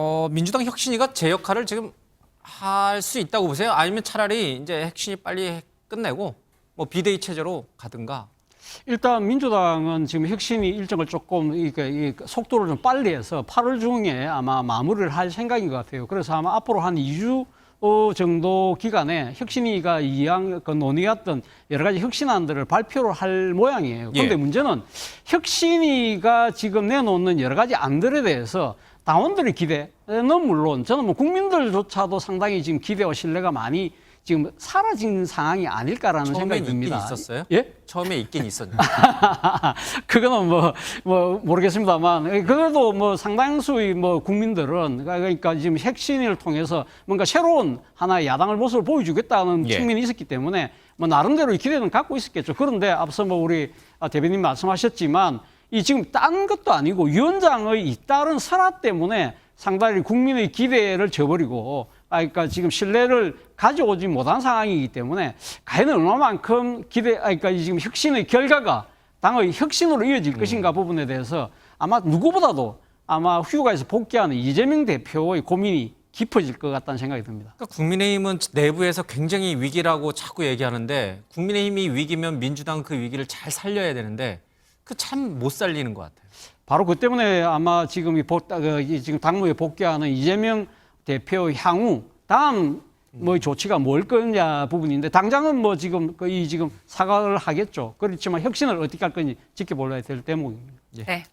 어, 민주당 혁신위가 제 역할을 지금 할 수 있다고 보세요? 아니면 차라리 이제 혁신이 빨리 끝내고 뭐 비대위 체제로 가든가. 일단 민주당은 지금 혁신이 일정을 조금 이게 이 속도를 좀 빨리 해서 8월 중에 아마 마무리를 할 생각인 것 같아요. 그래서 아마 앞으로 한 2주 어, 정도 기간에 혁신위가 이양 그 논의했던 여러 가지 혁신안들을 발표를 할 모양이에요. 그런데 예. 문제는 혁신위가 지금 내놓는 여러 가지 안들에 대해서 당원들의 기대는 물론 저는 뭐 국민들조차도 상당히 지금 기대와 신뢰가 많이 지금 사라진 상황이 아닐까라는 생각이 처음엔 있긴 듭니다. 있었어요? 예? 처음에 있긴 있었는데. 그거는 뭐, 뭐, 모르겠습니다만, 그래도 뭐 상당수의 뭐 국민들은, 그러니까 지금 핵심을 통해서 뭔가 새로운 하나의 야당을 모습을 보여주겠다는 예. 측면이 있었기 때문에 뭐 나름대로의 기대는 갖고 있었겠죠. 그런데 앞서 뭐 우리 아, 대변인 말씀하셨지만 이 지금 딴 것도 아니고 위원장의 잇따른 설화 때문에 상당히 국민의 기대를 저버리고 아, 그러니까 지금 신뢰를 가져오지 못한 상황이기 때문에 과연 얼마만큼 기대, 아, 그러니까 이 지금 혁신의 결과가 당의 혁신으로 이어질 것인가 부분에 대해서 아마 누구보다도 아마 휴가에서 복귀하는 이재명 대표의 고민이 깊어질 것 같다는 생각이 듭니다. 그러니까 국민의힘은 내부에서 굉장히 위기라고 자꾸 얘기하는데 국민의힘이 위기면 민주당 그 위기를 잘 살려야 되는데 그 참 못 살리는 것 같아요. 바로 그 때문에 아마 지금 이 복, 그, 이 지금 당무에 복귀하는 이재명 대표 향후 다음 뭐 조치가 뭘 거냐 부분인데 당장은 뭐 지금 거의 지금 사과를 하겠죠. 그렇지만 혁신을 어떻게 할 건지 지켜볼래야 될 대목입니다. 네.